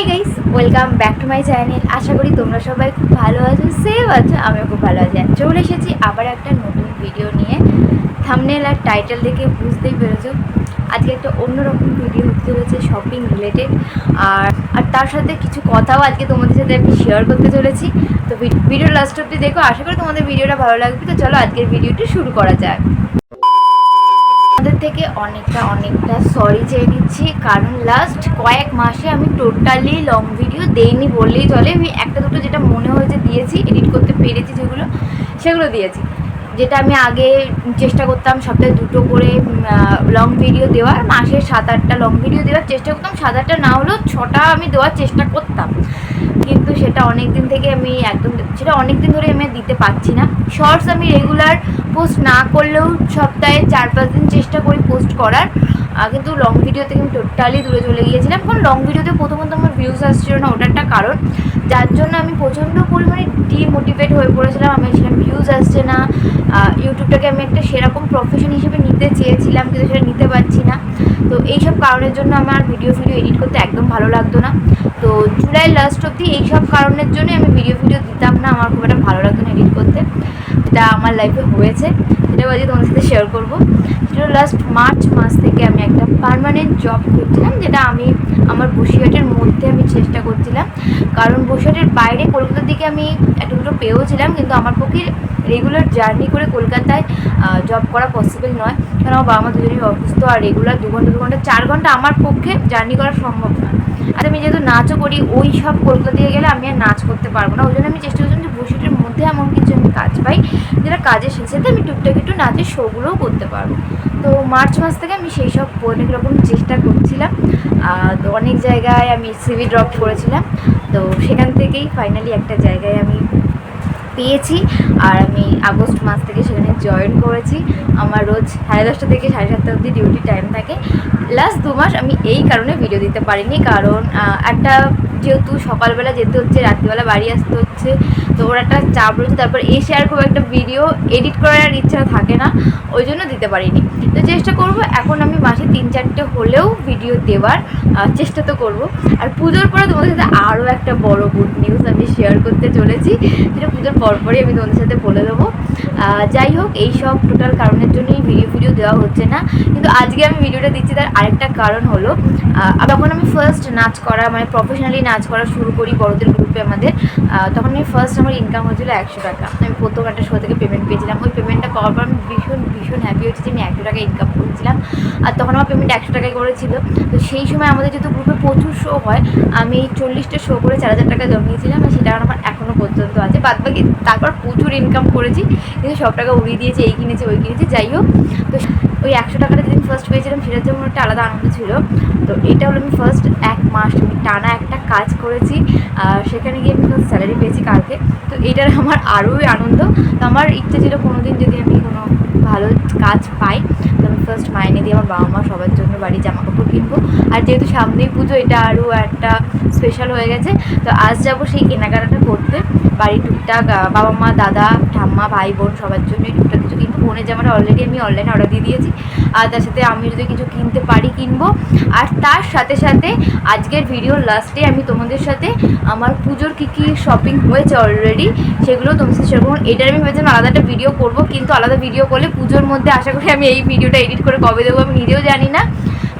Hi guys welcome back to my channel আশা করি তোমরা সবাই খুব ভালো আছো সেভ আছো, আমিও খুব ভালো আছি। চলে এসেছি আবার একটা নতুন ভিডিও নিয়ে। থামনেল আর টাইটেল দেখে বুঝতেই পেরেছ। আজকে একটা অন্যরকম ভিডিও হতে চলেছে শপিং রিলেটেড আর আর তার সাথে কিছু কথাও আজকে তোমাদের সাথে আমি শেয়ার করতে চলেছি। তো ভিডিও লাস্ট অব্দি দেখো, আশা করি তোমাদের ভিডিওটা ভালো লাগবে। তো চলো আজকের ভিডিওটি শুরু করা যাক। থেকে অনেকটা অনেকটা সরি চেয়ে নিচ্ছি কারণ লাস্ট কয়েক মাসে আমি টোটালি লং ভিডিও দেইনি বললেই চলে। আমি একটা দুটো যেটা মনে হয়েছে দিয়েছি এডিট করতে পেরেছি যেগুলো, সেগুলো দিয়েছি। যেটা আমি আগে চেষ্টা করতাম সপ্তাহে দুটো করে লং ভিডিও দেওয়ার। মাসে সাত আটটা লং ভিডিও দেওয়ার চেষ্টা করতাম। সাত আটটা না হলেও ছটা আমি দেওয়ার চেষ্টা করতাম। কিন্তু সেটা অনেক দিন থেকে আমি একদম সেটা অনেক দিন ধরে আমি দিতে পারছি না। শর্টস আমি রেগুলার পোস্ট না করলেও সপ্তাহে চার পাঁচ দিন চেষ্টা করি পোস্ট করার। কিন্তু লং ভিডিও থেকে আমি টোটালি দূরে চলে গিয়েছিলাম। কারণ লং ভিডিওতে প্রথমত আমার ভিউজ আসছিল না ওটা একটা কারণ। যার জন্য আমি প্রচণ্ড পরিমাণে ডিমোটিভেট হয়ে পড়েছিলাম। আমি ছিলাম ভিউজ আসছে না। ইউটিউবটাকে আমি একটা সেরকম প্রফেশন হিসেবে নিতে চেয়েছিলাম, কিন্তু সেটা নিতে পারছি না। তো এইসব কারণের জন্য আমার ভিডিও ভিডিও এডিট করতে একদম ভালো লাগতো না। তো জুলাই লাস্ট অব্দি এইসব কারণের জন্য আমি ভিডিও ভিডিও দিতাম না। আমার খুব একটা ভালো লাগতো না এডিট করতে। যেটা আমার লাইফে হয়েছে। সেটা আজকে তোমাদের সাথে শেয়ার করব। সেটা লাস্ট মার্চ মাস থেকে পার্মানেন্ট জব করছিলাম যেটা আমি আমার বসিরহাটের মধ্যে আমি চেষ্টা করছিলাম। কারণ বসিরহাটের বাইরে কলকাতার দিকে আমি একটা দুটো পেয়েওছিলাম, কিন্তু আমার পক্ষে রেগুলার জার্নি করে কলকাতায় জব করা পসিবল নয়। কারণ আমার বাবা মা দুজনেই অসুস্থ, আর রেগুলার দু ঘণ্টা দু ঘণ্টা, চার ঘণ্টা আমার পক্ষে জার্নি করা সম্ভব নয়। আর আমি যেহেতু নাচও করি, ওই সব কলকাতা দিয়ে গেলে আমি আর নাচ করতে পারব না। ওই জন্য আমি চেষ্টা করছিলাম যে বসিরহাটের মধ্যে এমন কিছু আমি কাজ পাই, যেটা কাজের শেষেতে আমি টুকটাক একটু নাচের শোগুলোও করতে পারব। তো মার্চ মাস থেকে আমি সেই সব অনেক রকম চেষ্টা করছিলাম। তো অনেক জায়গায় আমি সিভি ড্রপ করেছিলাম। তো সেখান থেকেই ফাইনালি একটা জায়গায় আমি পেয়েছি। আর আমি আগস্ট মাস থেকে সেখানে জয়েন করেছি। আমার রোজ সাড়ে দশটা থেকে সাড়ে সাতটা অবধি ডিউটি টাইম থাকে। লাস্ট দু মাস আমি এই কারণে ভিডিও দিতে পারিনি। কারণ একটা যেহেতু সকালবেলা যেতে হচ্ছে, রাত্রিবেলা বাড়ি আসতে হচ্ছে তো ওর একটা চাপ রয়েছে, তারপর এসে আর খুব একটা ভিডিও এডিট করার ইচ্ছা থাকে না, ওই জন্য দিতে পারিনি। তো চেষ্টা করব, এখন আমি মাসে তিন চারটে হলেও ভিডিও দেওয়ার চেষ্টা তো করব। আর পুজোর পরে তোমাদের সাথে আরও একটা বড় গুড নিউজ আমি শেয়ার করতে চলেছি যেটা পুজোর পরপরই আমি তোমাদের সাথে বলে দেবো। যাই হোক, এই সব টোটাল কারণের জন্যই ভিডিও ভিডিও দেওয়া হচ্ছে না, কিন্তু আজকে আমি ভিডিওটা দিচ্ছি, তার আরেকটা কারণ হলো যখন আমি ফার্স্ট নাচ করা মানে প্রফেশনালি নাচ করা শুরু করি বড়দের গ্রুপে আমাদের তখন আমি ফার্স্ট আমার ইনকাম হয়েছিলো একশো টাকা। আমি প্রথম একটা শো থেকে পেমেন্ট পেয়েছিলাম। ওই পেমেন্টটা পাওয়ার পর আমি ভীষণ ভীষণ হ্যাপি হয়েছি যে আমি একশো টাকা ইনকাম করেছিলাম। আর তখন আমার পেমেন্ট একশো টাকায় করেছিল তো সেই সময় আমাদের যেহেতু গ্রুপে প্রচুর শো হয়, আমি চল্লিশটা শো করে চার হাজার টাকা জমিয়েছিলাম। আর সেটা আমার এখনও পর্যন্ত আছে। বাদ বাকি, তারপর প্রচুর ইনকাম করেছি। কিন্তু সব টাকা উড়িয়ে দিয়েছি, এই কিনেছি, ওই কিনেছি, যাই হোক। তো ওই একশো টাকাটা যেদিন ফার্স্ট পেয়েছিলাম, সেটার জন্য একটা আলাদা আনন্দ ছিল। তো এটা হলো আমি ফার্স্ট এক মাস আমি টানা একটা কাজ করেছি, আর সেখানে গিয়ে আমি ফার্স্ট স্যালারি পেয়েছি কালকে। তো এটার আমার আরোই আনন্দ। তো আমার ইচ্ছে ছিল কোনো দিন যদি আমি কোনো ভালো কাজ পাই, তো আমি ফার্স্ট মাইনে দিয়ে আমার বাবা মা সবার জন্য বাড়ি জামা কাপড় কিনবো। আর যেহেতু সামনেই পুজো, এটা আরও একটা স্পেশাল হয়ে গেছে। তো আজ যাব সেই কেনাকাটাটা করতে। বাড়ি টুকটাক বাবা মা দাদা, ঠাম্মা ভাই বোন সবার জন্য টুকটাক কিছু কিনবো। বোনের জামাটা অলরেডি আমি অনলাইনে অর্ডার দিয়ে দিয়েছি, আর তার সাথে আমি যদি কিছু কিনতে পারি কিনবো। আর তার সাথে সাথে আজকের ভিডিও লাস্টে আমি তোমাদের সাথে আমার পুজোর কী কী শপিং হয়েছে অলরেডি সেগুলো তোমাদের সাথে করব। এটার আমি ভেবেছিলাম আলাদা একটা ভিডিও করব, কিন্তু আলাদা ভিডিও করলে পুজোর মধ্যে আশা করি আমি এই ভিডিওটা এডিট করে কবে দেবো আমি নিজেও জানি না।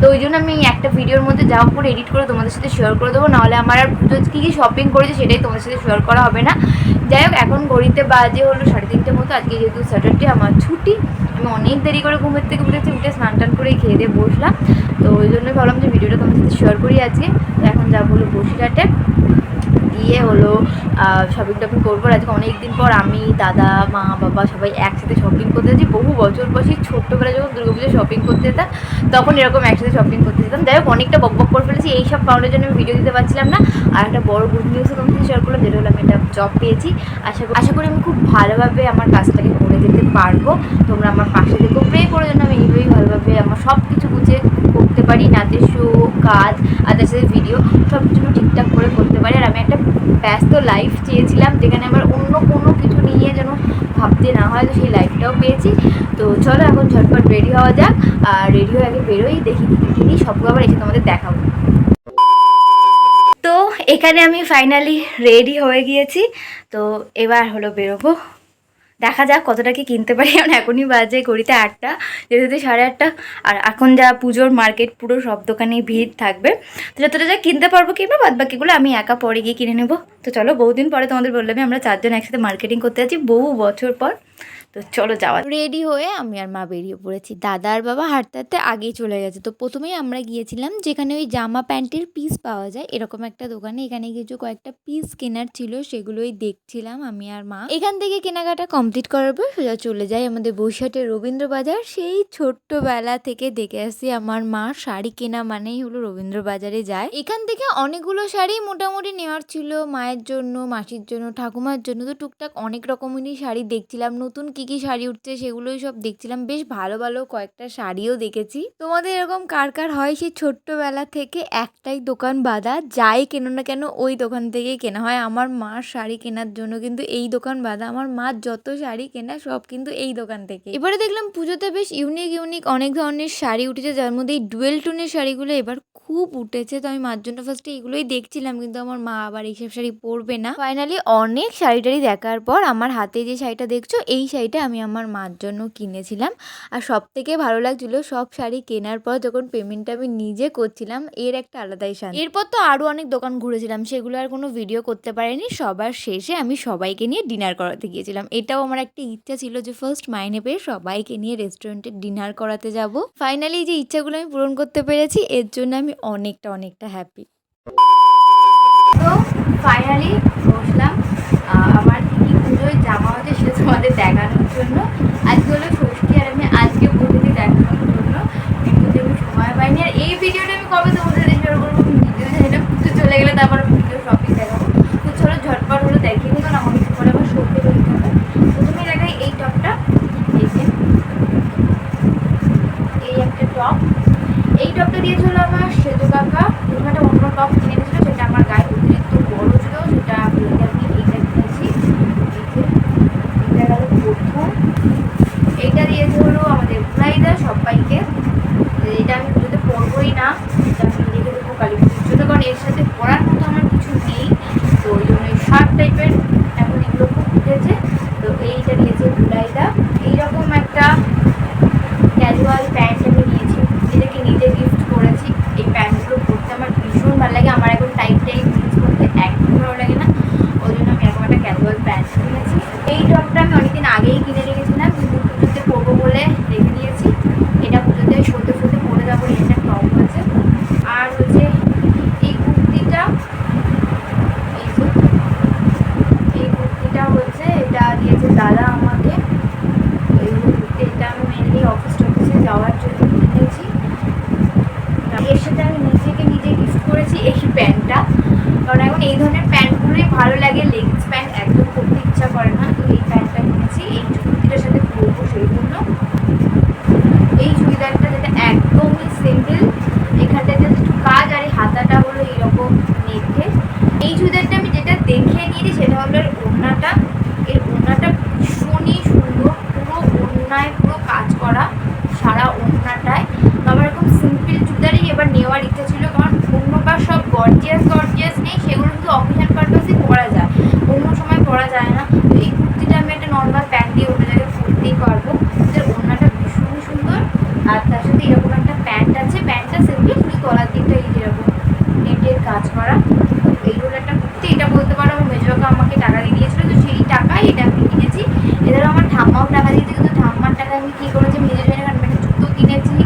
তো ওই জন্য আমি একটা ভিডিওর মধ্যে যা করে এডিট করে তোমাদের সাথে শেয়ার করে দেবো, নাহলে আমার আর পুজো কী কী শপিং করেছে সেটাই তোমাদের সাথে শেয়ার করা হবে না। যাই হোক, এখন ঘড়িতে বাজে হলো সাড়ে তিনটে মতো, আজকে যেহেতু স্যাটারডে আমার ছুটি, আমি অনেক দেরি করে ঘুমের থেকে উঠেছি, উঠে স্নান টান করে খেয়ে দিয়ে বসলাম। তো ওই জন্যই ভাবলাম যে ভিডিওটা তোমাদের সাথে শেয়ার করি আজকে। তো এখন যা বলো বসিরহাটে। গিয়ে হলো শপিং টপিং করব। আজকে অনেক দিন পর আমি, দাদা, মা, বাবা সবাই একসাথে শপিং করতে যাচ্ছি বহু বছর বসে ছোট্টবেলায় যখন দুর্গাপুজো শপিং করতে যেতাম, তখন এরকম একসাথে শপিং করতে যেতাম। যাই হোক, অনেকটা বক বক করে ফেলেছি। এই সব কারণের জন্য আমি ভিডিও দিতে পারছিলাম না। আর একটা বড় গুড নিউজও তোমাকে শেয়ার করলাম, যেটা হলো আমি একটা জব পেয়েছি। আশা করি আশা করি আমি খুব ভালোভাবে আমার কাজটাকে করে যেতে পারব। তোমরা আমার পাশে দেখো প্রে করে যেন আমি এইভাবেই ভালোভাবে আমার সব কিছু গুছিয়ে করতে পারি নাচের শো কাজ সাথে ভিডিও সব কিছু ঠিকঠাক করে করতে পারি। আর আমি একটা ব্যস্ত লাইফ চেয়েছিলাম, যেখানে আমার অন্য কোনো কিছু নিয়ে যেন ভাবতে না হয়, তো সেই লাইফটাও পেয়েছি। তো চলো এখন ঝটপট রেডি হওয়া যাক। আর রেডি হয়ে আগে বেরোই, দেখি কিনি সবগুলো আবার এসে তোমাদের দেখাবো। তো এখানে আমি ফাইনালি রেডি হয়ে গিয়েছি। তো এবার হলো বেরোবো। দেখা যাক কতটা কি কিনতে পারি। এখন এখনই বাজে ঘড়িতে আটটা যেতে যেতে সাড়ে আটটা। আর এখন যা পুজোর মার্কেট, পুরো সব দোকানে ভিড় থাকবে। তো যতটা যা কিনতে পারব কিংবা বাদ বাকিগুলো আমি একা পরে গিয়ে কিনে নেব। তো চলো বহুদিন পরে তোমাদের বললাম আমরা চারজন একসাথে মার্কেটিং করতে যাচ্ছি, বহু বছর পর। তো চলো যাওয়া রেডি হয়ে আমি আর মা বেরিয়ে পড়েছি। দাদা আর বাবা হাঁটতে হাঁটতে আগেই চলে গেছে। তো প্রথমেই আমরা গিয়েছিলাম যেখানে ওই জামা প্যান্টের পিস পাওয়া যায়। এরকম একটা দোকানে এখানে কিছু কয়েকটা পিস কেনার ছিল, সেগুলোই দেখছিলাম আমি আর মা। এখান থেকে কেনাকাটা কমপ্লিট করার পর সোজা চলে যাই আমাদের বৈশাটের রবীন্দ্র বাজার সেই ছোট্টবেলা থেকে দেখে আসি আমার মা শাড়ি কেনা মানেই হলো রবীন্দ্র বাজারে যায়। এখান থেকে অনেকগুলো শাড়ি মোটামুটি নেওয়ার ছিল। মায়ের জন্য, মাসির জন্য, ঠাকুমার জন্য। তো টুকটাক অনেক রকমেরই শাড়ি দেখছিলাম। নতুন কি কি শাড়ি উঠছে সেগুলোই সব দেখছিলাম। বেশ ভালো ভালো কয়েকটা শাড়িও দেখেছি। তোমাদের এরকম কার কার হয় সেই ছোট্টবেলা থেকে একটাই দোকান বাঁধা? যাই কেনো না কেন ওই দোকান থেকেই কেনা হয়। আমার মার শাড়ি কেনার জন্য কিন্তু এই দোকান বাঁধা। আমার মার যত শাড়ি কেনা সব কিন্তু এই দোকান থেকে। এবারে দেখলাম পুজোতে বেশ ইউনিক ইউনিক অনেক ধরনের শাড়ি উঠেছে, যার মধ্যে এই ডুয়েল টোনের শাড়িগুলো এবার উঠেছে। তো আমি মার জন্য ফার্স্টে এগুলোই দেখছিলাম, কিন্তু আমার মা আবার এইসব শাড়ি পরবে না। ফাইনালি অনেক শাড়ি টাড়ি দেখার পর আমার হাতে যে শাড়িটা দেখছ, এই শাড়িটা আমি আমার মার জন্য কিনেছিলাম। আর সব থেকে ভালো লাগছিল, সব শাড়ি কেনার পর যখন পেমেন্টটা আমি নিজে করছিলাম, এর একটা আলাদাই শান্তি এরপর তো আরও অনেক দোকান ঘুরেছিলাম, সেগুলো আর কোনো ভিডিও করতে পারিনি। সবার শেষে আমি সবাইকে নিয়ে ডিনার করাতে গিয়েছিলাম। এটাও আমার একটা ইচ্ছা ছিল যে ফার্স্ট মাইনে পেয়ে সবাইকে নিয়ে রেস্টুরেন্টে ডিনার করাতে যাব। ফাইনালি যে ইচ্ছাগুলো আমি পূরণ করতে পেরেছি, এর জন্য আমি অনেকটা অনেকটা হ্যাপি তো ফাইনালি বসলাম। আমার কি পুজোয় জামা হচ্ছে সেটা তোমাদের দেখানোর জন্য। আজকে হলো ষষ্ঠী আর আমি আজকে পুজোতে দেখানোর জন্য। কিন্তু সময় পাইনি। আর এই ভিডিওটা আমি কবে তোমাদের সাথে শেয়ার করব ভিডিও সেটা পুজো চলে গেলে তারপর ভিডিও সবই দেখাবো তো চলো ঝটপট হলো দেখিয়ে নিই কারণ আমাকে একটু পরে আবার সত্যি করতে হবে প্রথমে দেখাই এই টপটা এই যে এই একটা টপ এই টপটা দিয়েছিল আমার সেতু কাকা এরকম একটা অন্য টপ কিনে দিয়েছিল সেটা আমার গায়ে অতিরিক্ত বড় ছিল সেটা বলতে আমি এইটা কিনেছি এই যে, এটা গেল প্রথম এইটা দিয়েছে হলো বুনাইদা সবাইকে। এটা আমি পুজোতে পড়বই না। এটা আমি রেখে দেবো কালী পুজোর জন্য কারণ এর সাথে পড়ার মতো আমার কিছু নেই। তো ওই জন্য শার্ট টাইপের এখন এগুলো খুব উঠেছে তো এইটা দিয়েছে বুনাইদা এইরকম একটা ক্যাজুয়াল প্যান্ট আমি নিয়েছি যেটাকে নিজে গিফট করেছি এই প্যান্টগুলো পরতে আমার ভীষণ ভালো লাগে আমার এখন টাইট টাইট জিন্স পরতে একদম ভালো লাগে না ওই জন্য আমি এরকম একটা ক্যাজুয়াল প্যান্ট কিনেছি এই টপটা আমি অনেকদিন আগেই কিনে রেখেছিলাম কিন্তু পুজোতে পরবো বলে রেখে দিয়েছি এটা পুজোতে সতে সতে পরে যাব এই একটা টপ আছে আর হচ্ছে এই কুর্তিটা এই যে এই কুর্তিটা হচ্ছে এটা দিয়েছে দাদা আমাকে এই কুর্তি এটা আমি মেনলি অফিস টফিসে যাওয়ার জন্য কিনেছি এর সাথে আমি নিজেকে নিজে গিফট করেছি এই প্যান্টটা কারণ এখন এই ধরনের প্যান্টগুলোই ভালো লাগে লেগিংস প্যান্ট একদম পরতে ইচ্ছা করে না, তো এই প্যান্টটা কিনেছি, এই কুর্তিটার সাথে পরবো সেই জন্য এই চুড়িদারটা যেটা একদমই সিম্পল এখানটা একটু কাজ আর এই হাতাটা হলো এইরকম নেটে এই চুড়িদারটা আমি যেটা দেখে নিয়েছি সেটা হলো এর ওড়নাটা। এর ওড়নাটা ভীষণই সুন্দর, পুরো ওড়নায় পুরো কাজ করা সারা ওড়নাটায়। আমার এরকম সিম্পল চুড়িদারই এবার নেওয়ার ইচ্ছা ছিল, কারণ অন্যবার সব গর্জিয়াস শুধু অফিসিয়াল পারপাসই পরা যায়, অন্য সময় পরা যায় না। তো এই কুর্তিটা আমি একটা নর্মাল প্যান্ট দিয়ে ওটা জায়গায় পরতেই পারব এর ওড়নাটা ভীষণই সুন্দর। আর তার সাথে এরকম একটা প্যান্ট আছে। প্যান্টটা সিম্পল শুধু তলার দিকটা এই যেরকম নেটের কাজ করা। এই হলো একটা কুর্তি। এটা বলতে পারো আমার মেজবাকা আমাকে টাকা দিয়ে দিয়েছিল, তো সেই টাকায় এটা আমি কিনেছি। এছাড়াও আমার ঠাম্মাও টাকা দিয়েছে কিন্তু ঠাম্মার টাকা আমি কী করেছি নিজের জন্য একটা জুতো কিনেছি,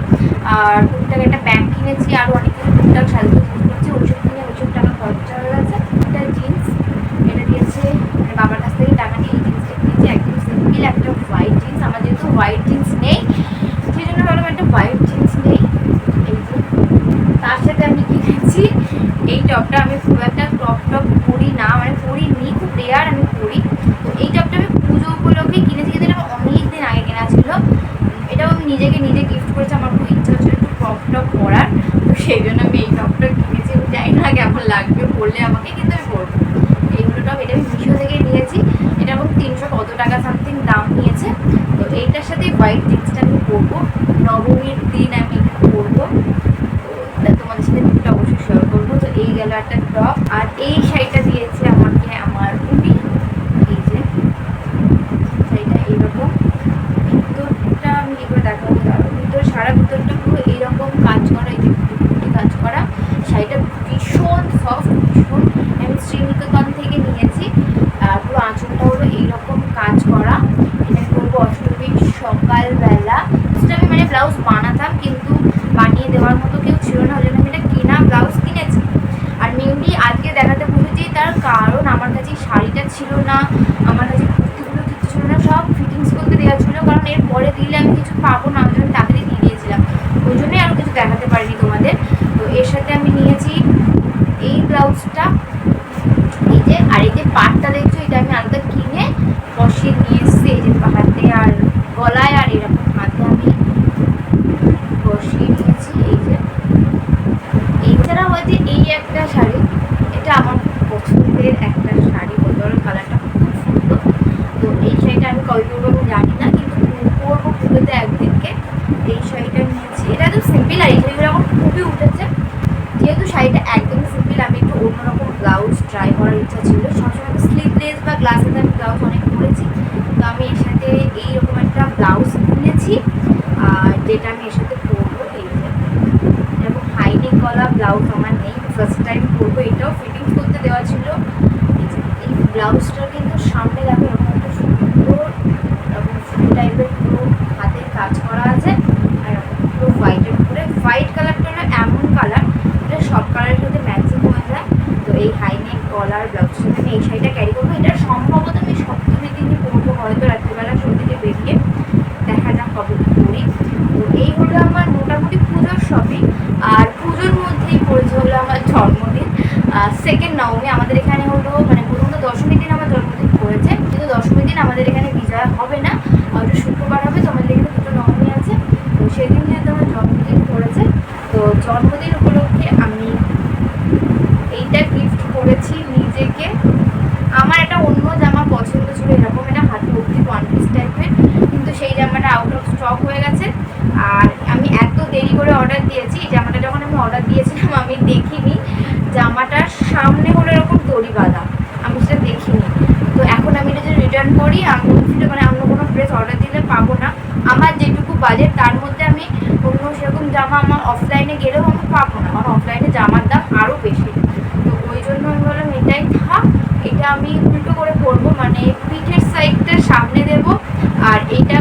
আর টুকটাক একটা ব্যাগ কিনেছি আরও অনেক কিছু টুকটাক সাজতে করছি ওইসব কিনে ওইসব টাকা খরচা হয়ে গেছে একটা জিন্স এটা দিয়েছে মানে বাবার কাছ থেকে টাকা নিয়ে এই জিন্সটা কিনেছি একদম সিম্পল একটা হোয়াইট জিন্স আমার যেহেতু হোয়াইট জিন্স নেই সেই জন্য ভাবলাম একটা হোয়াইট জিন্স নেই এই যে তার সাথে আমি কিনেছি এই টপটা আমি খুব একটা টপ টপ পরি না মানে পরি নি খুব রেয়ার আমি পরি তো এই টপটা আমি পুজো উপলক্ষে কিনেছি, কিন্তু এটা অনেক দিন আগে কেনা ছিল। এটাও আমি নিজেকে নিজে গিফট করেছি, আমার খুব ইচ্ছা হচ্ছিল একটু টপ টপ পরার তো সেই জন্য আমি এই টপটা কিনেছি জানি না কেমন লাগবে পরলে আমাকে, কিন্তু আমি পরবো এইগুলো টপ, এটা আমি মিশো থেকে নিয়েছি। এটা এবং তিনশো কত টাকা সামথিং দাম নিয়েছে। তো এইটার সাথে হোয়াইট জিন্সটা আমি পরবো। নবমীর দিন আমি এটা পরবো তো তা তোমাদের সাথে দুটো অবশ্যই শেয়ার করব তো এই গেল একটা টপ টপ আর এই শাড়িটা দিয়েছে আমাকে আমার উনি এই যে শাড়িটা এইরকম ভিতরটা আমি এবার দেখাবো দাঁড়াও ভিতর সারা ভিতরটা পুরো এইরকম কাজ করা এই যে বুটি কাজ করা শাড়িটা ভীষণ সফট ভীষণ আমি শ্রীনিকেতন থেকে নিয়েছি আর পুরো আঁচলটা হলো এইরকম কাজ করা এটা আমি করব অষ্টমীর সকালবেলা সেটা আমি মানে ব্লাউজ বানাতাম কিন্তু বানিয়ে দেওয়ার মতো কেউ ছিল না ওই জন্য আমি এটা কেনা ব্লাউজ কিনেছি আর মেনলি আজকে দেখাতে বলেছি তার কারণ আমার কাছে এই শাড়িটা ছিল না আমার কাছে কুর্তিগুলো কিছু ছিল না সব ফিটিংস করতে দেওয়া ছিল কারণ এর পরে দিলে আমি কিছু পাবো না আমি জন্য তাড়াতাড়ি দিয়ে দিয়েছিলাম ওই জন্যই আরও কিছু দেখাতে পারিনি তোমাদের তো এর সাথে আমি নিয়েছি এই ব্লাউজটা এই যে আর এই যে পাটটা দেখছ এটা আমি আলাদা কিনে বসিয়ে নিয়ে এসছি এই যে হাতে আর গলায় আর এরকম হাতে আমি বসিয়ে নিয়েছি এই যে এছাড়াও আছে এই একটা শাড়ি এটা আমার পছন্দের একটা শাড়ি বদল কালারটা খুব সুন্দর তো এই শাড়িটা আমি কবে পরবো আমি জানি না কিন্তু পরবো পুজোতে একদিনকে এই শাড়িটা নিয়েছি এটা তো সিম্পল আর এই শাড়িগুলো এখন খুবই উঠেছে যেহেতু শাড়িটা একদম সিম্পল আমি একটু অন্যরকম ব্লাউজ ট্রাই করার ইচ্ছা ছিল সবসময় স্লিভলেস বা গ্লাসেস আমি ব্লাউজ অনেক পরেছি তো আমি এর সাথে এইরকম একটা ব্লাউজ কিনেছি আর যেটা আমি এর সাথে পরবো এই এরকম হাইনেক গলা ব্লাউজ আমার নেই ফার্স্ট টাইম পরবো এটাও ফিটিংস করতে দেওয়া ছিল। এই ব্লাউজটা কিন্তু সামনে দেখো এরকম একটা সুন্দর এরকম ফুল টাইপের পুরো হাতের কাজ করা আছে। আর পুরো হোয়াইটের উপরে। হোয়াইট কালারটা হলো এমন কালার এটা সব কালারের সাথে ম্যাচিং হয়ে যায়। তো এই হাইনেক গলার ব্লাউজের সাথে আমি এই শাড়িটা ক্যারি করব এটা সম্ভবত আমি সপ্তমীর দিনই পরবো হয়তো রাত্রিবেলা শো থেকে বেরিয়ে দেখা যাক কবে কি করি তো এই হলো আমার মোটামুটি পুজোর শপিং আর পুজোর মধ্যেই পড়েছে হলো আমার জন্মদিন সেকেন্ড নবমী আমাদের এখানে হলো মানে প্রথমত দশমীর দিন আমার জন্মদিন পড়েছে কিন্তু দশমীর দিন আমাদের এখানে বিজয় হবে না ওটা শুক্রবার হবে তো আমাদের এখানে দুটো নবমী আছে তো সেদিন যেহেতু আমার জন্মদিন পড়েছে তো জন্মদিন উপলক্ষে আমি এইটা গিফট করেছি নিজেকে। আমার একটা অন্য জামা পছন্দ ছিল, এরকম এটা হাতে অব্দি ওয়ান পিস টাইপের কিন্তু সেই জামাটা আউট অফ স্টক হয়ে গেছে। আর আমি এত দেরি করে অর্ডার দিয়েছি, এই জামাটা যখন আমি অর্ডার দিয়েছিলাম, আমি দেখিনি। জামাটার সামনে হলো এরকম দড়ি বাঁধা, আমি সেটা দেখিনি। তো এখন আমি এটা যদি রিটার্ন করি, আমি মানে অন্য কোনো ড্রেস অর্ডার দিলে পাবো না। আমার যেটুকু বাজেট তার মধ্যে আমি অন্য সেরকম জামা অফলাইনে গেলেও আমি পাবো না। কারণ অফলাইনে জামার দাম আরও বেশি। তো ওই জন্য আমি বললাম, এটাই থাক, এটা আমি উল্টো করে পরবো মানে পিঠের সাইডটা সামনে দেবো, আর এইটা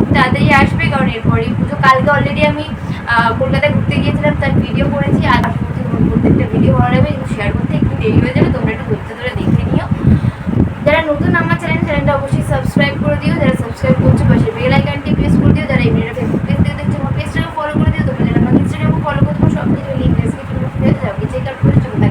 খুব তাড়াতাড়ি আসবে, কারণ এরপরে পুজো। কালকে অলরেডি আমি কলকাতায় ঘুরতে গিয়েছিলাম, তার ভিডিও করেছি, আর প্রত্যেকটা ভিডিও ভালো লাগবে শেয়ার করতে একটু দেরি হয়ে যাবে, তোমরা একটু ঘুরতে ধরে দেখে নিও। যারা নতুন আমার চ্যানেল চ্যানেলটা অবশ্যই সাবস্ক্রাইব করে দিও, যারা সাবস্ক্রাইব করছ পাশে বেল আইকনটি প্রেস করে দিও, যারা এমনি ফেসবুক পেজ থেকে দেখছ, আমার পেজটাকে ফলো করে দিও, তোমরা যারা আমার ইনস্টাগ্রামও ফলো করে দেবো সব কিছু লিঙ্ক ডেসক্রিপশনে ফেলে দেবো যে আউট করে